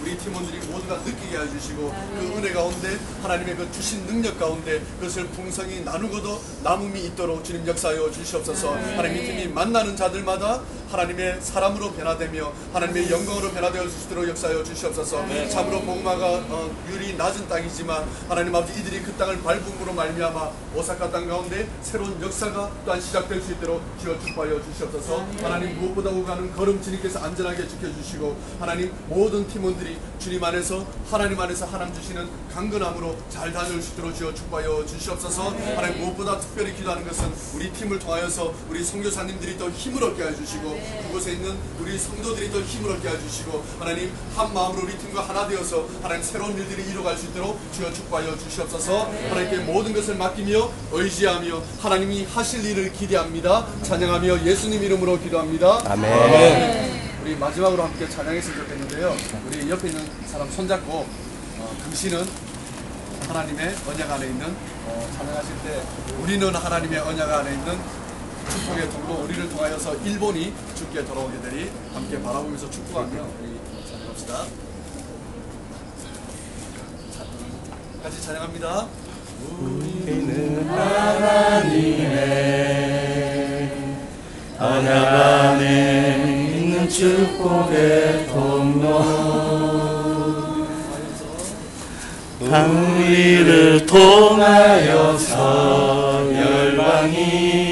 우리 팀원들이 모두가 느끼게 해주시고 그 은혜 가운데 하나님의 그 주신 능력 가운데 그것을 풍성히 나누고도 남음이 있도록 주님 역사하여 주시옵소서. 하나님 이 팀이 만나는 자들마다 하나님의 사람으로 변화되며 하나님의 영광으로 변화되어 주시도록 역사하여 주시옵소서. 참으로 복마가 어, 율이 낮은 땅이지만 하나님 아버지 이들이 그 땅을 밟음으로 말미암아 오사카 땅 가운데 새로운 역사가 또한 시작될 수 있도록 주여 축복하여 주시옵소서. 하나님 무엇보다 오가는 걸음 주님께서 안전하게 지켜주시고 하나님 모든 팀원들이 주님 안에서 하나님 안에서 하나님 주시는 강건함으로 잘 다녀올 수 있도록 주여 축복하여 주시옵소서. 하나님 무엇보다 특별히 기도하는 것은 우리 팀을 통하여서 우리 선교사님들이 더 힘을 얻게 해주시고 그곳에 있는 우리 성도들이 더 힘을 얻게 해주시고 하나님 한 마음으로 우리 팀과 하나 되어서 하나님 새로운 일들이 이루어갈 수 있도록 주여 축복하여 주시옵소서 하나님께 모든 것을 맡기며 의지하며 하나님이 하실 일을 기대합니다 찬양하며 예수님 이름으로 기도합니다 아멘. 우리 마지막으로 함께 찬양했으면 좋겠는데요. 우리 옆에 있는 사람 손잡고 어, 당신은 하나님의 언약 안에 있는 어, 찬양하실 때 우리는 하나님의 언약 안에 있는 축복의 통로 우리를 통하여서 일본이 죽게 돌아오게 되리 함께 바라보면서 축복하며 우리 찬양합시다. 자, 같이 찬양합니다. 우리는 하나님의 언약 안에 있는 축복의 통로 우리를 통하여서 열방이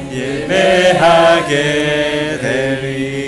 예배하게 되리